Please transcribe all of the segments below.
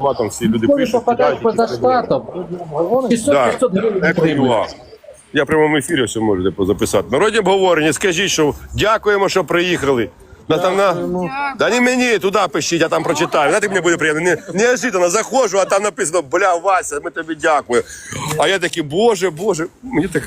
Матом всі люди пишуть, кидають. поза штатом, 600-500 гривень отримують. Я в прямому ефірі все можете записати. Народні обговорення, скажіть, що дякуємо, що приїхали. На, там, на... Да не мені, туди пишіть, я там прочитаю. Знаєте, мені буде приємно. Не, неожиданно заходжу, а там написано, бля, Вася, ми тобі дякуємо. А я такий, боже, боже, мені так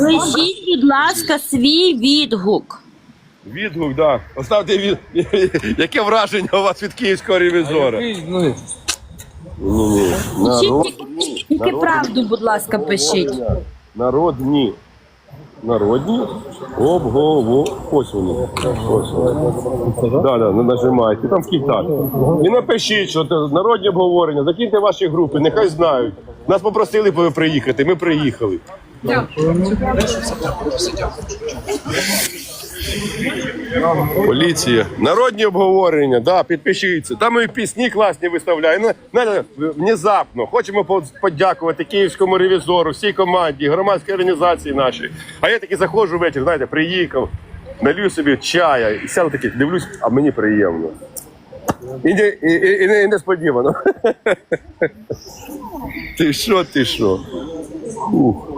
Лишіть, будь ласка, свій відгук. Відгук, да. Оставте від... Яке враження у вас від київського ревізора? Ну, Ні-ні. Тільки, правду, будь ласка, пишіть. Народні. Народні обгово. Ось вони. Ось вони. Да, да, нажимайте. Там в Китай. І напишіть, що це народні обговорення. Закиньте ваші групи, нехай знають. Нас попросили приїхати, ми приїхали. Поліція. Народні обговорення, да, підпишіться. Там і пісні класні виставляють. Ну, внезапно. Хочемо подякувати київському ревізору, всій команді, громадській організації нашій. А я таки заходжу ввечері, знаєте, приїхав, налью собі чая і сяду такий, дивлюсь, а мені приємно. І, не- і, і, і, не- і несподівано. Ти що, ти що? Ух.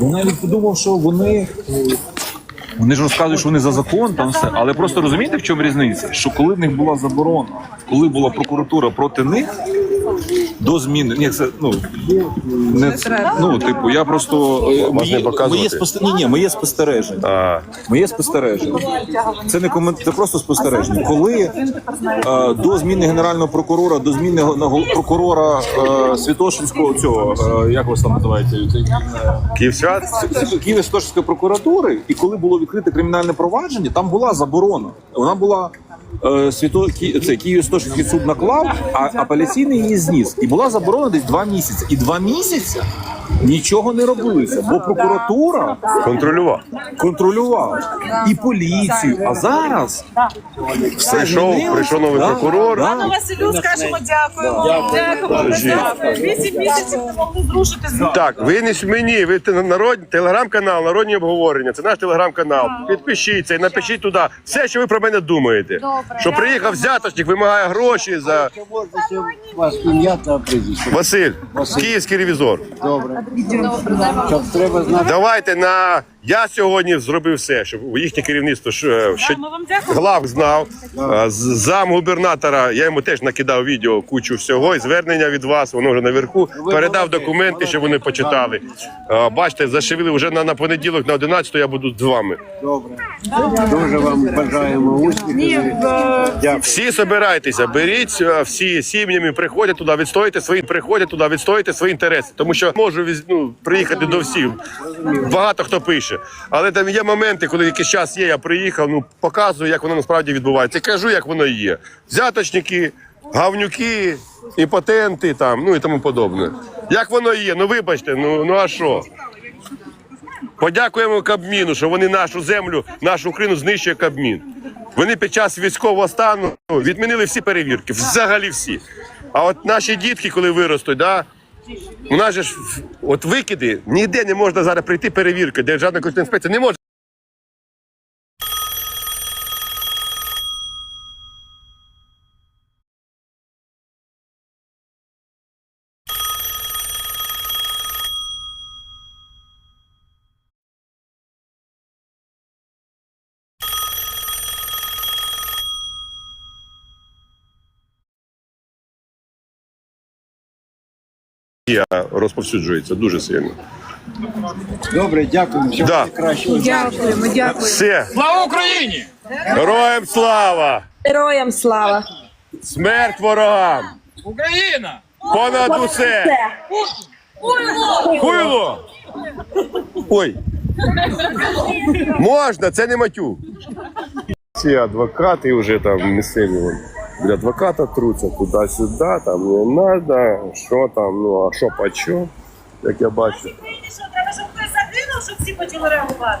Я навіть подумав, що вони. Вони ж розказують, що вони за закон, там все. Але просто розумієте, в чому різниця? Що коли в них була заборона, коли була прокуратура проти них до зміни. Ні, це ну не ну, типу, я просто е, мої, показувати? моє спостереження. Ні, ні, моє спостереження. А, Моє спостереження. Це не комент, це просто спостереження. Коли е, до зміни генерального прокурора, до зміни на прокурора е, Святошинського цього, е, як вас там е, Київсвят? Києво-Святошинської прокуратури, і коли було відкрите кримінальне провадження, там була заборона. Вона була е, це Києво-Святошинський суд наклав, а апеляційний її зніс. І була заборона десь два місяці. І два місяці нічого не робилося, бо прокуратура Контролював. контролювала і поліцію. А зараз все Прийшов, прийшов новий Да, прокурор. да. Пану Василю скажемо дякуємо. Дякуємо. Дякую. Вісім місяців не могли зрушити з Так, ви не мені, ви те- народ, телеграм-канал, народні обговорення. Це наш телеграм-канал. Підпишіться і напишіть туди все, що ви про мене думаєте. Що приїхав взяточник, вимагає гроші за Вас ім'я та прізвище. Василь, київський ревізор. Добре. Щоб треба знати. Давайте на я сьогодні зробив все, щоб їхнє керівництво що, дякуємо. глав знав. Зам губернатора, я йому теж накидав відео кучу всього і звернення від вас, воно вже наверху. Передав документи, щоб вони почитали. Бачите, зашивили вже на, на понеділок, на 11 я буду з вами. Добре. Дуже вам бажаємо успіхів. Дякую. Всі собирайтеся, беріть е, всі сім'ями, приходять туди, відстоїте свої, приходять туди, відстоїте свої інтереси. Тому що можу ну, приїхати до всіх. Багато хто пише. Але там є моменти, коли якийсь час є, я приїхав, ну показую, як воно насправді відбувається. Кажу, як воно є. Взяточники, гавнюки, імпотенти там, ну і тому подобне. Як воно є? Ну вибачте, ну, ну а що? Подякуємо Кабміну, що вони нашу землю, нашу Україну знищує Кабмін. Вони під час військового стану ну, відмінили всі перевірки, взагалі всі. А от наші дітки, коли виростуть, да, у нас же ж от викиди, ніде не можна зараз прийти перевірки, державна інспекція не може. Розповсюджується дуже сильно. Добре, дякуємо. Всього Да. найкращого. Дякуємо, дякую. Все. Слава Україні! Героям слава! Героям слава! Смерть ворогам! Україна! Понад усе! Хуйло! Ой! Можна, це не матюк. Ці адвокати вже там місцеві вон, біля адвоката труться туди-сюди, там не треба, що там, ну а що по чому, як я бачу. Треба, щоб хтось загинув, щоб всі почали реагувати.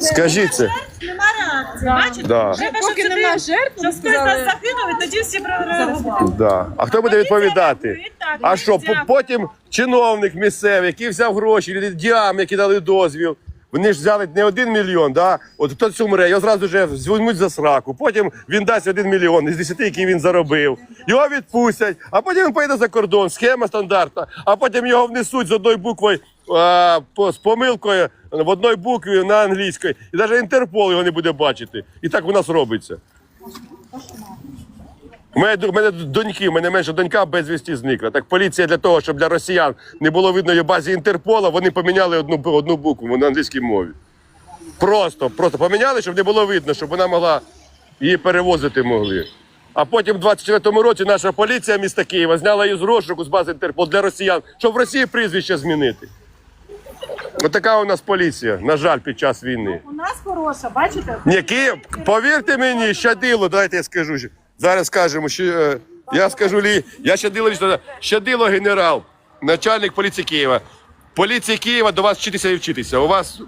Скажіть це. Нема реакції. Бачите? Да. Треба, щоб хтось нас загинув, і тоді всі реагували. Да. А хто буде відповідати? А що, по- потім чиновник місцевий, який взяв гроші, діам, які дали дозвіл, Вони ж взяли не один мільйон, да? от хтось умре, його зразу вже візьмуть за сраку. Потім він дасть один мільйон із десяти, який він заробив. Його відпустять, а потім він поїде за кордон, схема стандартна, а потім його внесуть з одною буквою а, з помилкою в одній букві на англійській. І навіть Інтерпол його не буде бачити. І так у нас робиться. У мене, у мене доньки, у мене менша донька безвісті зникла. Так поліція для того, щоб для росіян не було видно її базі Інтерпола, вони поміняли одну, одну букву на англійській мові. Просто, просто поміняли, щоб не було видно, щоб вона могла її перевозити могли. А потім в 24-му році наша поліція міста Києва зняла її з розшуку з бази Інтерпол для росіян, щоб в Росії прізвище змінити. Ось така у нас поліція, на жаль, під час війни. У нас хороша, бачите? Ні, Київ, повірте мені, щадило, давайте я скажу. Зараз скажемо, що е, я скажу лі, я щадило щадило генерал, начальник поліції Києва. Поліції Києва до вас вчитися і вчитися. У вас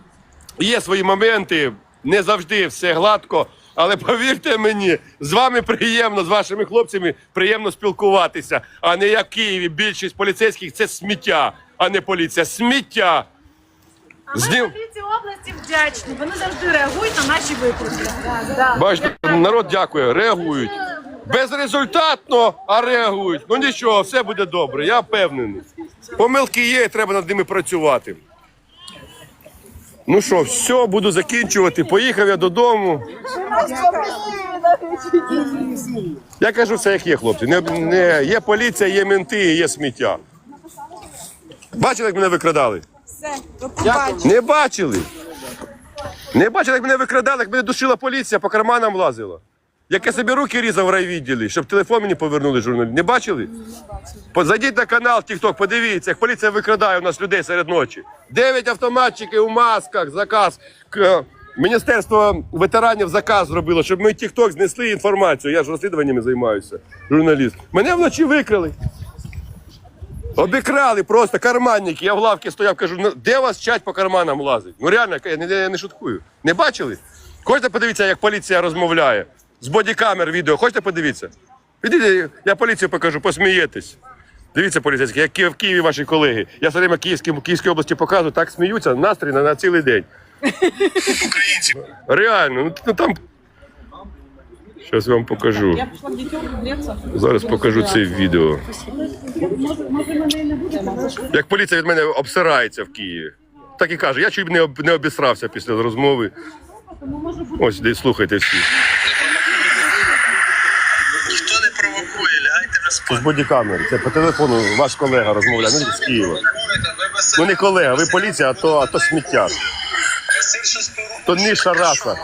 є свої моменти, не завжди все гладко. Але повірте мені, з вами приємно, з вашими хлопцями приємно спілкуватися. А не як в Києві більшість поліцейських це сміття, а не поліція. Сміття. А ми ним- поліції області вдячні. Вони завжди реагують на наші виклики. Да. Бачите, народ дякує, реагують. Безрезультатно, а реагують. Ну нічого, все буде добре, я впевнений. Помилки є, треба над ними працювати. Ну що, все, буду закінчувати. Поїхав я додому. Я кажу, все як є, хлопці. Не, не, є поліція, є менти, є сміття. Бачили, як мене викрадали? Все. Не бачили. Не бачили, як мене викрадали, як мене душила поліція, по карманам лазила. Як я собі руки різав в райвідділі, щоб телефон мені повернули журналісти. Не бачили? По- Зайдіть на канал TikTok, подивіться, як поліція викрадає у нас людей серед ночі. Дев'ять автоматчиків у масках, заказ. К- Міністерство ветеранів заказ зробило, щоб ми TikTok знесли інформацію. Я ж розслідуваннями займаюся, журналіст. Мене вночі викрали. Обікрали просто карманники. Я в лавці стояв, кажу, ну де вас чать по карманам лазить? Ну реально, я не, я не шуткую. Не бачили? Хочете подивитися, як поліція розмовляє? З бодікамер відео, хочете подивитися? Підійдіть, я поліцію покажу, посмієтесь. Дивіться, поліцейські, як Ки- в Києві ваші колеги. Я все время Київській, Київській області показую, так сміються, настрій на, на цілий день. Українці. Реально, ну, ну там. Зараз вам покажу. Зараз покажу це відео. Як поліція від мене обсирається в Києві. Так і каже, я чуть не, об, не обісрався після розмови. Ось, десь слухайте всі. Ніхто не провокує, лягайте вже Це з бодікамери. Це по телефону ваш колега розмовляє, ну з Києва. Ну не колега, ви поліція, а то, а то сміття. То ніша раса.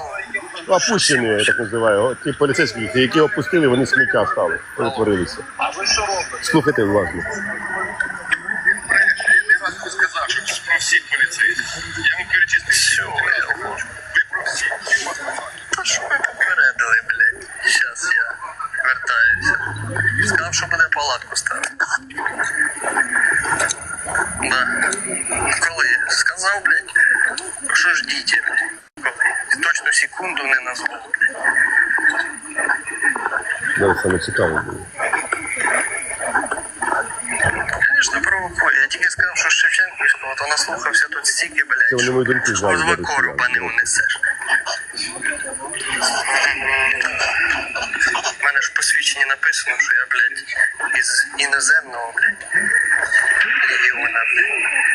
Ну, Опущені, я так називаю. Ті поліцейські, які опустили, вони сміття стали, перетворилися. А ви що робите? Слухайте уважно. сказав, що про всіх поліцейських. Я йому перечислив все, я хочу. Ви про всіх. Та що ви попередили, блядь? Щас я вертаюся. Сказав, що буде палатку ставити. Да. Ну коли? Сказав, блядь. Ну що ждіть, блядь? Коли? Точно секунду не назвав, блядь. Саме цікаво буде. Звісно, провокує. Я тільки сказав, що Шевченківського, то наслухався тут стільки, блядь. Це вони думки що речі, викоруба не унесеш. У мене ж в посвідченні написано, що я, блядь, із іноземного, блядь, легіона, блядь.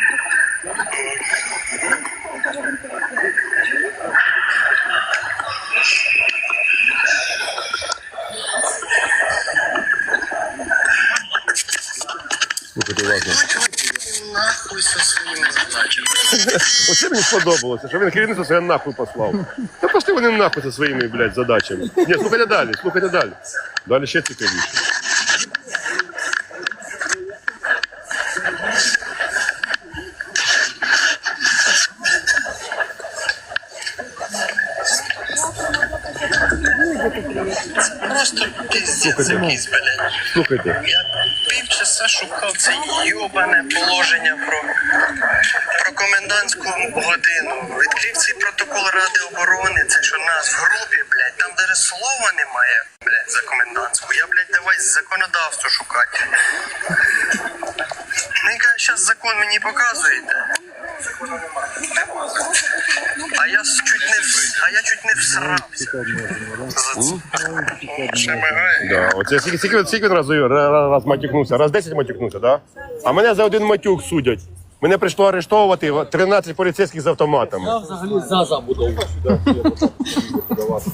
Слухайте уважно. Нахуй со своїми задачами. Оце мені сподобалося, що він керівництво своє нахуй послав. Та пошли вони нахуй зі своїми, блядь, задачами. Ні, слухайте далі, слухайте далі. Далі ще цікавіше. Просто піздець якийсь, блядь. Слухайте. Я півчаса шукав це йобане положення про, про комендантську годину. Відкрив цей протокол Ради оборони, це що нас в групі, блядь, там даже слова немає, блядь, за комендантську. Я, блядь, давай законодавство шукати. Ну, яка зараз закон мені показуєте. А я чуть не в- а я чуть не всрався. О, Ще мигає. Да, оце скільки, скільки, скільки разів раз, раз матюкнувся? Раз 10 матюкнувся, да? А мене за один матюк судять. Мене прийшло арештовувати 13 поліцейських з автоматами. Я взагалі за забудову.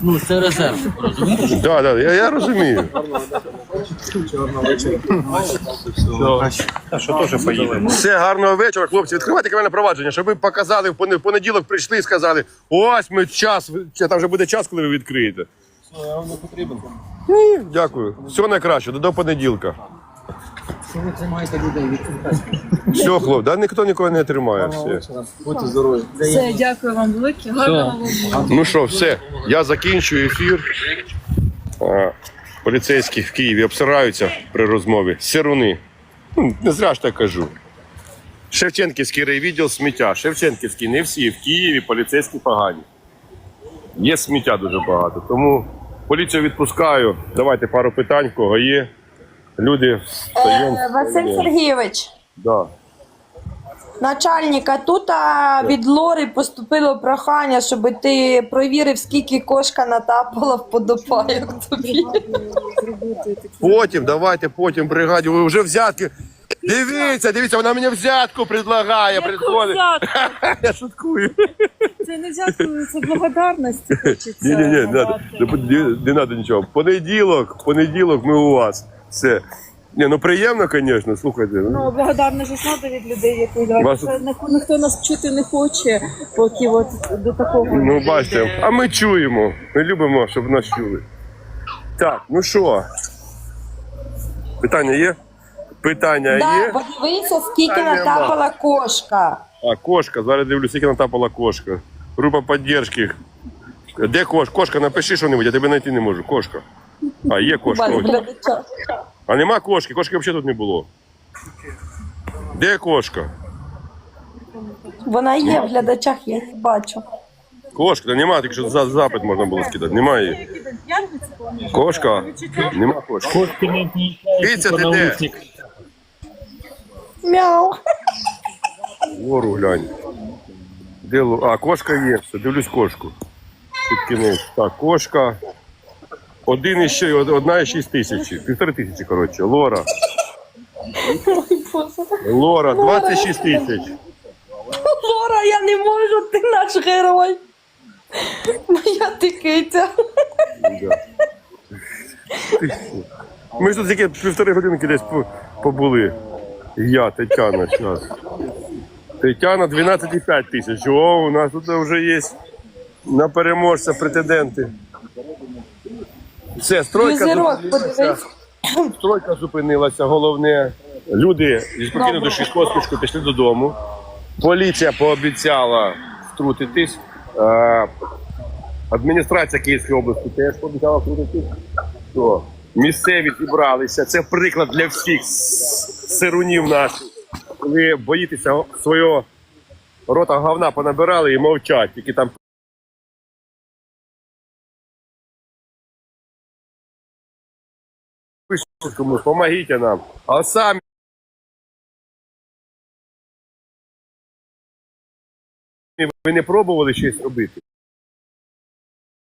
Ну, це резерв, розумієте? Да, да, я, я розумію. Що теж поїде. Все, гарного вечора, хлопці. Відкривайте кримінальне провадження, щоб ви показали в поне- в понеділок прийшли і сказали, ось ми час, чи там вже буде час, коли ви відкриєте. Я вам не потрібен. Дякую. Всього найкраще, до, до понеділка. Що ви тримаєте людей від Все, хлоп, да ніхто нікого не тримає. Все. Будьте здорові. Все, дякую вам велике. Гарного вам. Ну що, все, я закінчую ефір. А, поліцейські в Києві обсираються при розмові. Сируни. Ну, не зря ж так кажу. Шевченківський райвідділ сміття. Шевченківський, не всі. В Києві поліцейські погані. Є сміття дуже багато. Тому поліцію відпускаю. Давайте пару питань, в кого є. Люди встаємо. Е, Василь Сергійович, Да. начальника, тут а, від Лори поступило прохання, щоб ти провірив, скільки кошка натапала в подопайок тобі. Потім, давайте потім бригаді. Ви вже взятки. Дивіться, дивіться, вона мені взятку предлагає. Приходить. Я шуткую. Це не дякую, це благодарності хочеться. Ні, ні, ні, не, надати. не, не треба нічого. Понеділок, понеділок ми у вас. Все. Ні, ну приємно, звісно, слухайте. ну. Благодарність ж від людей якось. Вас- ніхто, нас чути не хоче, поки от до такого. Ну, бачите, а ми чуємо. Ми любимо, щоб нас чули. Так, ну що? Питання є? Питання Да, є? подивися, скільки Та нема. натапала кошка. А, кошка, зараз дивлюся, скільки натапала кошка. Група підтримки. Де кошка? Кошка, напиши що-небудь, я тебе знайти не можу. Кошка. А, є кошка. Ось. А нема кошки, кошки взагалі тут не було. Де кошка? Вона є в глядачах, я її бачу. Кошка, та нема, тільки що за запит можна було скидати. Немає її. Кошка? Нема кошки. Кошки не Киця, ти де? Мяу. Вору глянь. Де лу- А, кошка є, все, дивлюсь кошку. Тут кінець. Так, кошка. Один і ще, одна і шість тисяч. Півтори тисячі, коротше. Лора. Лора, 26 тисяч. Лора, я не можу, ти наш герой. Моя ти киця. Да. Ми ж тут тільки півтори годинки десь побули. Я, Тетяна, зараз. Тетяна 12,5 тисяч. О, у нас тут вже є на переможця претенденти. Все, стройка Юзерок, зупинилася. Стройка зупинилася, головне. Люди зі спокійно душі з поспішку пішли додому. Поліція пообіцяла втрутитись. Е, Адміністрація Київської області теж пообіцяла втрутитись. Що? Місцеві зібралися. Це приклад для всіх сирунів наших. Ви боїтеся свого рота говна понабирали і мовчать, тільки там комусь, помогіть нам. А самі ви не пробували щось робити?